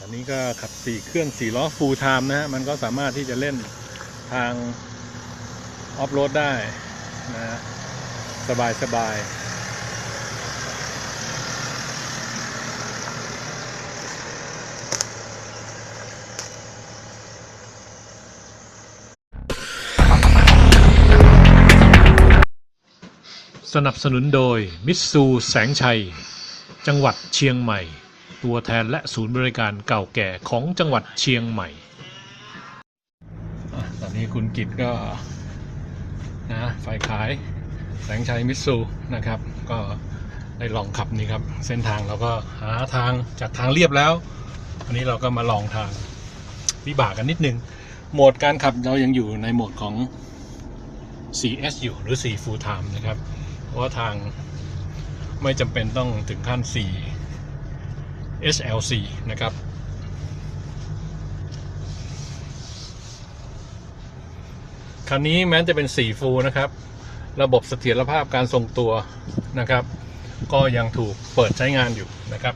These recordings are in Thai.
อันนี้ก็ขับสี่เครื่องสี่ล้อฟูลไทม์นะฮะมันก็สามารถที่จะเล่นทางออฟโรดได้นะฮะสบายสบายสนับสนุนโดย มิตซูแสงชัย จังหวัดเชียงใหม่ ตัวแทนและศูนย์บริการเก่าแก่ของจังหวัดเชียงใหม่ ตอนนี้คุณกิตก็นะฝ่ายขายแสงชัยมิตซูนะครับ ก็ได้ลองขับนี่ครับ เส้นทางเราก็หาทางจากทางเรียบแล้ว วันนี้เราก็มาลองทางวิบากกันนิดนึง โหมดการขับเรายังอยู่ในโหมดของ 4S อยู่หรือ 4 Full Time นะครับ เพราะว่าทางไม่จำเป็นต้องถึงขั้น 4 SLC นะครับ คันนี้แม้จะเป็น4ฟูนะครับ ระบบเสถียรภาพการทรงตัวนะครับ ก็ยังถูกเปิดใช้งานอยู่นะครับ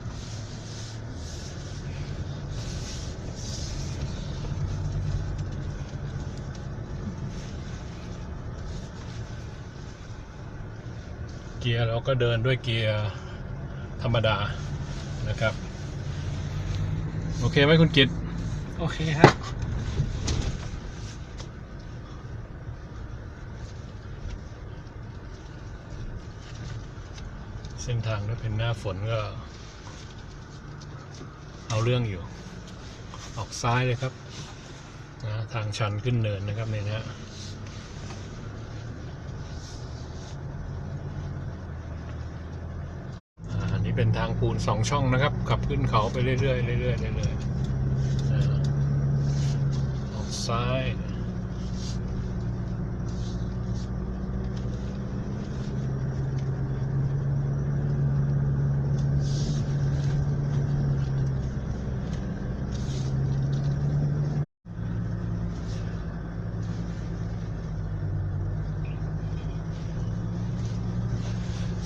เกียร์เราก็เดินด้วยเกียร์ธรรมดานะครับ โอเคไหมคุณกิตโอเคครับ เส้นทางถ้าเป็นหน้าฝนก็ เอาเรื่องอยู่ ออกซ้ายเลยครับนะทางชันขึ้นเนินนะครับเนี่ยนะอ่าอั นนี้เป็นทางปูนสองช่องนะครับ ขับขึ้นเขาไปเรื่อยๆเรื่อยๆเรื่อยๆออกซ้าย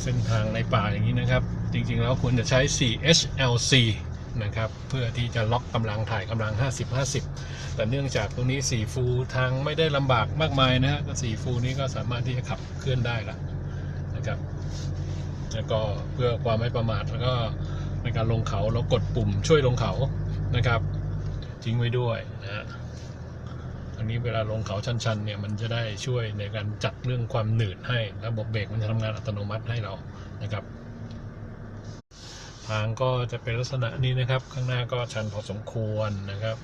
เส้นทางในป่าอย่างนี้นะครับ จริงๆ แล้วควรจะใช้ 4HLC นะครับ เพื่อที่จะล็อกกำลังถ่ายกำลัง 50-50 แต่เนื่องจากตรงนี้4ฟูทางไม่ได้ลำบากมากมายนะฮะก็4ฟูนี้ก็สามารถที่จะขับเคลื่อนได้ละนะครับแล้วก็เพื่อความไม่ประมาทแล้วก็ในการลงเขาเรากดปุ่มช่วยลงเขานะครับทิ้งไว้ด้วยนะฮะอันนี้เวลาลงเขาชันๆเนี่ยมันจะได้ช่วยในการจัดเรื่องความหนืดให้ระบบเบรกมันจะทำงานอัตโนมัติให้เรานะครับ ทางก็จะเป็นลักษณะนี้นะครับ ข้างหน้าก็ชันพอสมควรนะครับ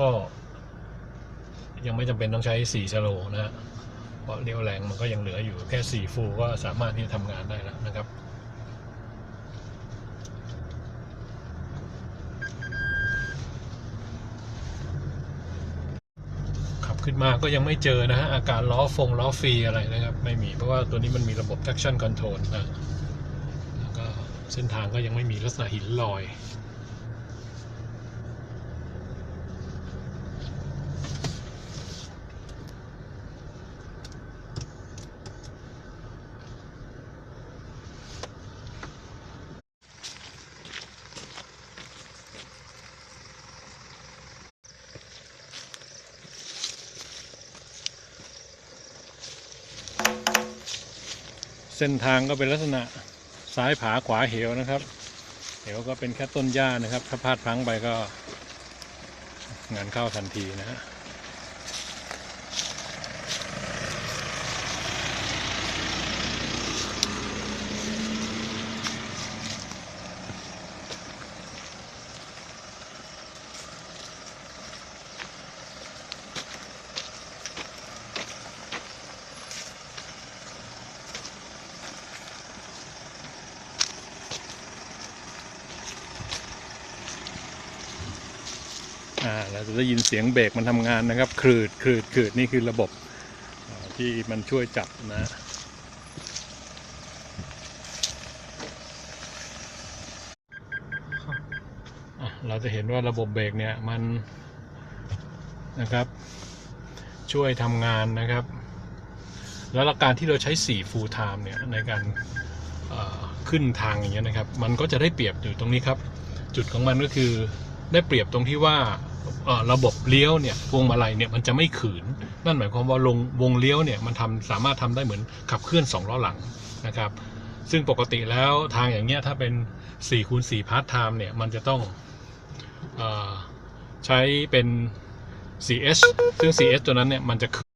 ก็ยังไม่จำเป็นต้องใช้4ชโลนะฮะเพราะเลี้ยวแรงมันก็ยังเหลืออยู่แค่ 4 ฟูก็สามารถที่จะทำงานได้แล้วนะครับ ขึ้นมาก็ยังไม่เจอนะฮะ อาการล้อฟงล้อฟรีอะไรนะครับ ไม่มีเพราะว่าตัวนี้มันมีระบบ traction control นะแล้วก็เส้นทางก็ยังไม่มีลักษณะหินลอย ส้นทางก็เป็นลักษณะซ้ายผาขวาเหวนะครับ เหวก็เป็นแค่ต้นหญ้านะครับ ถ้าพลาดพลั้งไปก็งานเข้าทันทีนะฮะ จะได้ยินเสียงเบรกมันทำงานนะครับคลืดคลืดคลืดนี่คือระบบที่มันช่วยจับนะเราจะเห็นว่าระบบเบรกเนี่ยมันนะครับ ช่วยทำงานนะครับ แล้วการที่เราใช้4 full time เนี่ยในการขึ้นทางอย่างเงี้ยนะครับ มันก็จะได้เปรียบอยู่ตรงนี้ครับ จุดของมันก็คือได้เปรียบตรงที่ว่า ระบบเลี้ยวเนี่ยพวงมาลัยเนี่ยมันจะไม่ขืน นั่นหมายความว่าลงวงเลี้ยวเนี่ยมันทำสามารถทำได้เหมือนขับเคลื่อน2ล้อหลังนะครับ ซึ่งปกติแล้วทางอย่างเงี้ยถ้าเป็น4คูณ4พาร์ทไทม์เนี่ยมันจะต้องอใช้เป็น 4S ซึ่ง 4S ตัวนั้นเนี่ยมันจะขึ้น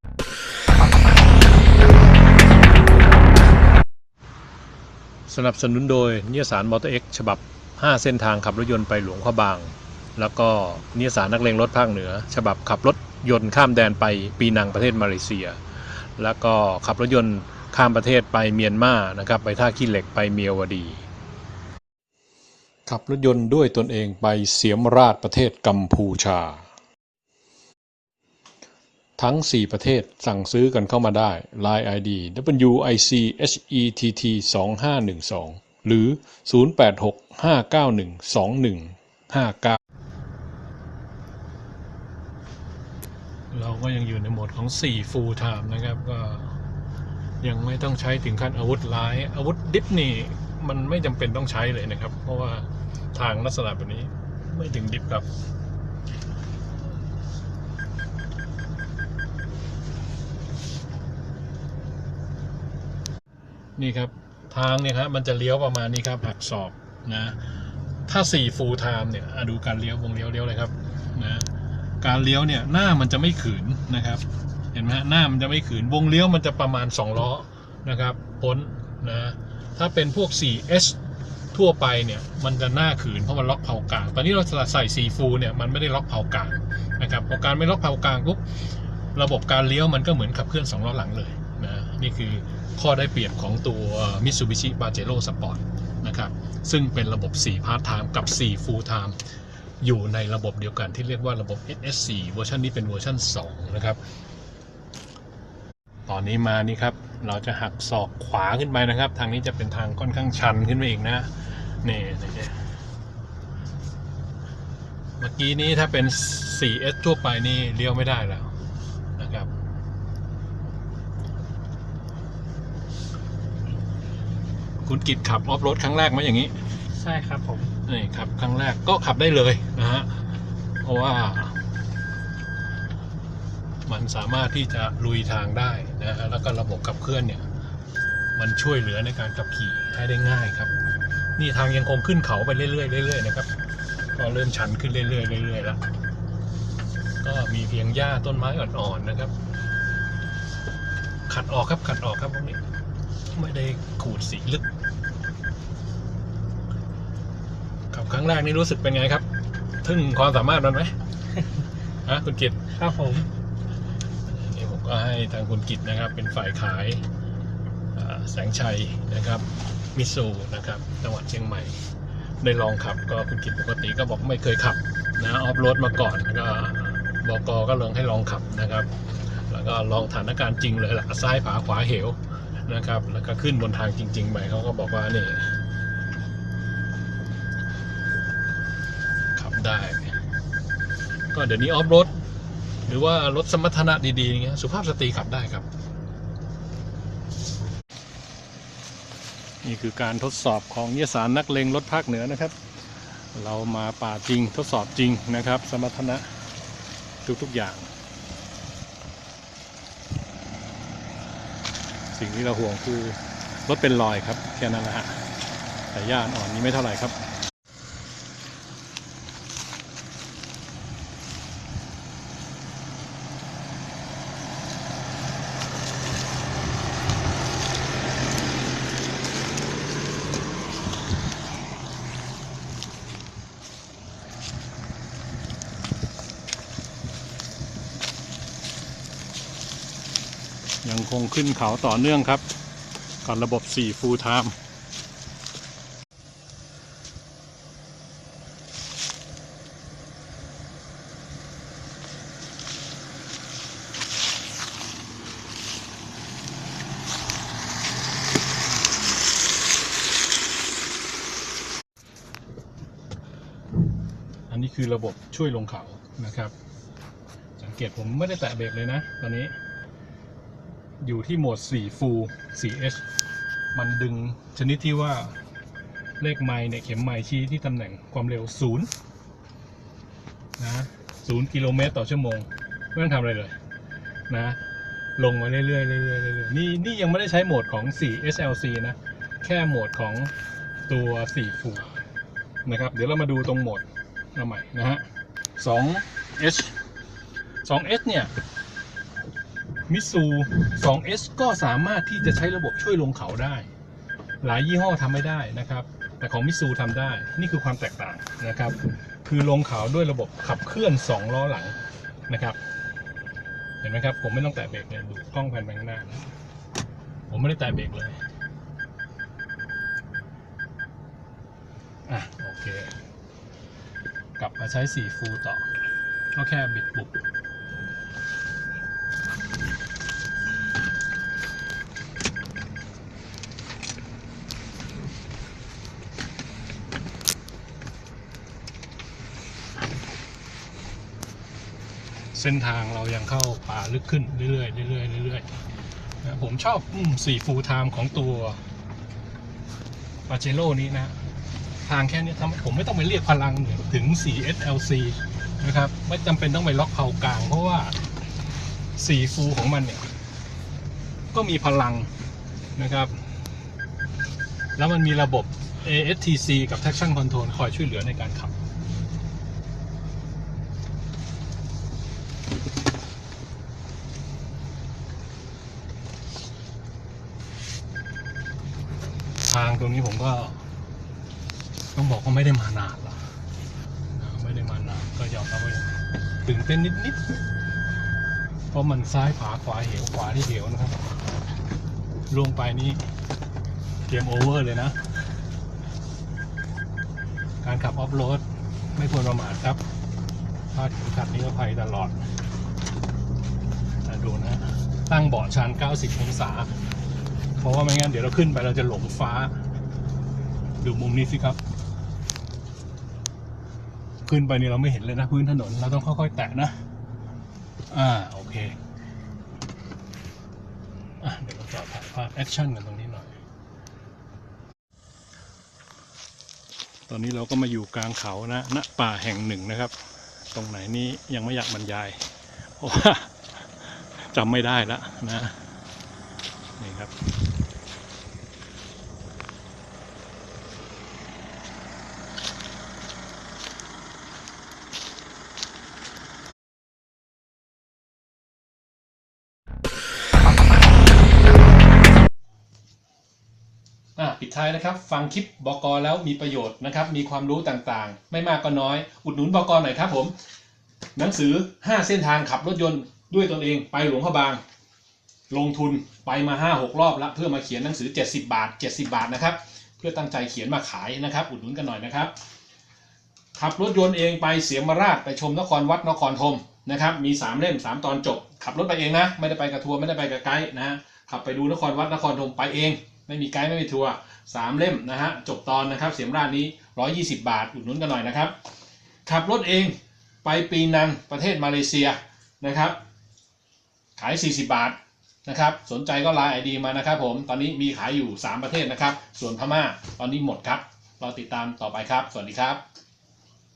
สนับสนุนโดยนิยสารมอเตอร์เอ็กฉบับ 5 เส้นทางขับรถยนต์ไปหลวงพระบาง แล้วก็นิสารนักเลงรถภาคเหนือ ฉบับขับรถยนต์ข้ามแดนไปปีนังประเทศมาเลเซีย แล้วก็ขับรถยนต์ข้ามประเทศไปเมียนมานะครับไปท่าขี้เหล็กไปเมียวดี ขับรถยนต์ด้วยตนเองไปเสียมราชประเทศกัมพูชา ทั้ง 4 ประเทศสั่งซื้อกันเข้ามาได้ Line ID WIC HETT 2512หรือ 086 เราก็ยังอยู่ในโหมดของ 4 full time นะครับ ก็ยังไม่ต้องใช้ถึงขั้นอาวุธร้าย อาวุธดิฟนี่ มันไม่จำเป็นต้องใช้เลยนะครับ เพราะว่าทางลักษณะแบบนี้ไม่ถึงดิฟครับนี่ครับ ทางเนี่ยครับมันจะเลี้ยวประมาณนี้ครับหักศอกนะ ถ้า 4 full time เนี่ยอะดูการเลี้ยววงเลี้ยวเลี้ยวเลยครับนะ การเลี้ยวเนี่ยหน้ามันจะไม่ขืนนะครับ เห็นไหมฮะหน้ามันจะไม่ขืนวงเลี้ยวมันจะประมาณ 2 ล้อนะครับพ้นนะถ้าเป็นพวก 4S ทั่วไปเนี่ยมันจะหน้าขืนเพราะมันล็อกเผากลาง ตอนนี้เราใส่4ฟูเนี่ยมันไม่ได้ล็อกเผากลางนะครับพอการไม่ล็อกเผากลางปุ๊บระบบการเลี้ยวมันก็เหมือนขับเคลื่อน2ล้อหลังเลยนะนี่คือข้อได้เปรียบของตัว Mitsubishi Pajero Sport นะครับซึ่งเป็นระบบ4 Part Time กับ4 Full Time อยู่ในระบบเดียวกันที่เรียกว่าระบบ SS4 เวอร์ชันนี้เป็นเวอร์ชัน2 นะครับ ตอนนี้มานี่ครับ เราจะหักศอกขวาขึ้นไปนะครับ ทางนี้จะเป็นทางค่อนข้างชันขึ้นไปอีกนะนี่นี่เมื่อกี้นี้ถ้าเป็น 4S ทั่วไปนี่เลี้ยวไม่ได้แล้วนะครับคุณกิจขับออฟโรดครั้งแรกไหมอย่างนี้ ใช่ครับผม นี่ครับครั้งแรกก็ขับได้เลยนะฮะเพราะว่า มันสามารถที่จะลุยทางได้นะฮะแล้วก็ระบบขับเคลื่อนเนี่ย มันช่วยเหลือในการขับขี่ให้ได้ง่ายครับ นี่ทางยังคงขึ้นเขาไปเรื่อยๆเรื่อยๆนะครับ ก็เริ่มชันขึ้นเรื่อยๆเรื่อยๆแล้วก็มีเพียงหญ้าต้นไม้อ่อนๆนะครับ ขัดออกครับขัดออกครับพวกนี้ไม่ได้ขูดสีลึก ขับ ครั้งแรกนี่รู้สึกเป็นไงครับ ทึ่งความสามารถมันไหมฮะคุณกิตครับผมนี่ผมก็ให้ทางคุณกิตนะครับ เป็นฝ่ายขายอ่าแสงชัยนะครับ มิตซูนะครับจังหวัดเชียงใหม่ได้ลองขับก็คุณกิตปกติก็บอกไม่เคยขับนะออฟโรดมาก่อนแล้วก็บอกก็ลองให้ลองขับนะครับ แล้วก็ลองสถานการณ์จริงเลยล่ะซ้ายขวาขวาเหวนะครับ แล้วก็ขึ้นบนทางจริง ๆ ไปเขาก็บอกว่านี่ ได้ ก็เดี๋ยวนี้ออฟโรดหรือว่ารถสมรรถนะดีๆอย่างเงี้ยสุภาพสตรีขับได้ครับ นี่คือการทดสอบของนิยสารนักเลงรถภาคเหนือนะครับ เรามาป่าจริงทดสอบจริงนะครับ สมรรถนะทุกๆอย่าง สิ่งที่เราห่วงคือรถเป็นรอยครับแค่นั้นแหละฮะแต่ย่านอ่อนนี้ไม่เท่าไหร่ครับ คงขึ้นเขาต่อเนื่องครับก่อนระบบ 4 full time อันนี้คือระบบช่วยลงเขานะครับ สังเกตผมไม่ได้แตะเบรกเลยนะ ตอนนี้ อยู่ที่โหมด 4 full 4H มันดึงชนิดที่ว่าเลขไมล์เนี่ยเข็มไมล์ชี้ที่ตำแหน่งความเร็ว 0 นะ 0 กิโลเมตรต่อชั่วโมง ไม่ต้องทำอะไรเลยนะ ลงมาเรื่อยๆเรื่อยๆเรื่อยๆนี่นี่ยังไม่ได้ใช้โหมดของ4 SLC นะ แค่โหมดของตัว 4 full นะครับ เดี๋ยวเรามาดูตรงโหมดเอาใหม่นะฮะ 2H 2H เนี่ย มิสู 2S ก็สามารถที่จะใช้ระบบช่วยลงเขาได้ หลายยี่ห้อทำไม่ได้นะครับ แต่ของมิสูทำได้ นี่คือความแตกต่างนะครับ คือลงเขาด้วยระบบขับเคลื่อน 2 ล้อหลังนะครับ เห็นไหมครับ ผมไม่ต้องแตะเบรกเลยดูกล้องแผ่นไปข้างหน้านะผมไม่ได้แตะเบรกเลยอะโอเค กลับมาใช้4ฟูลต่อ ก็แค่บิดบุบ ส้นทางเรายังเข้าป่าลึกขึ้นเรื่อยๆเรื่อยๆเรื่อยๆนะผมชอบสี่ฟูลไทม์ของตัวปาเจโร่นี้นะ ทางแค่นี้ทำให้ผมไม่ต้องไปเรียกพลังถึง 4SLC นะครับ ไม่จำเป็นต้องไปล็อกเผากลาง เพราะว่า4ฟูลของมันเนี่ย ก็มีพลังนะครับ แล้วมันมีระบบ ASTC กับ Traction Control คอยช่วยเหลือในการขับ ทางตรงนี้ผมก็ ต้องบอกว่าไม่ได้มานานหรอกนะไม่ได้มานานก็ยอมรับว่าตื่นเต้นนิดๆเพราะมันซ้ายขวาขวาเหวขวาที่เหวนะครับลงไปนี่เกมโอเวอร์เลยนะ การขับออฟโรดไม่ควรประมาทครับพลาดขัดนี้ก็ภัยตลอดดูนะ ตั้งเบาะชัน 90 องศา ราะว่าไม่งั้นเดี๋ยวเราขึ้นไปเราจะหลงฟ้า ดูมุมนี้สิครับ ขึ้นไปนี่เราไม่เห็นเลยนะพื้นถนน เราต้องค่อยๆ แตะนะ อ่า โอเค อะเดี๋ยวเราจอดถ่ายภาพแอคชั่นกันตรงนี้หน่อย ตอนนี้เราก็มาอยู่กลางเขานะณป่าแห่งหนึ่งนะครับ ตรงไหนนี้ยังไม่อยากบรรยาย เพราะว่าจำไม่ได้แล้วนะนี่ครับ ปิดท้ายนะครับ ฟังคลิปบกแล้วมีประโยชน์นะครับ มีความรู้ต่างๆ ไม่มากก็น้อย อุดหนุนบกหน่อยครับผม หนังสือ 5 เส้นทางขับรถยนต์ด้วยตนเองไปหลวงพระบาง ลงทุนไปมา 5 6 รอบแล้วเพื่อมาเขียนหนังสือ 70 บาท 70 บาทนะครับ เพื่อตั้งใจเขียนมาขายนะครับ อุดหนุนกันหน่อยนะครับขับรถยนต์เองไปเสียมราชไปชมนครวัดนครธมนะครับมี 3 เล่ม 3 ตอนจบ ขับรถไปเองนะ ไม่ได้ไปกับทัวร์ไม่ได้ไปกับไกด์นะขับไปดูนครวัดนครธมไปเอง ไม่มีไกด์ไม่มีทัวร์สามเล่มนะฮะจบตอนนะครับเสียมราชนี้ 120 บาทอุดหนุนกันหน่อยนะครับ ขับรถเองไปปีนังประเทศมาเลเซียนะครับ ขาย 40 บาทนะครับ สนใจก็ไลน์ไอดีมานะครับผมตอนนี้มีขายอยู่ 3 ประเทศนะครับ ส่วนพม่าตอนนี้หมดครับ เราติดตามต่อไปครับ สวัสดีครับ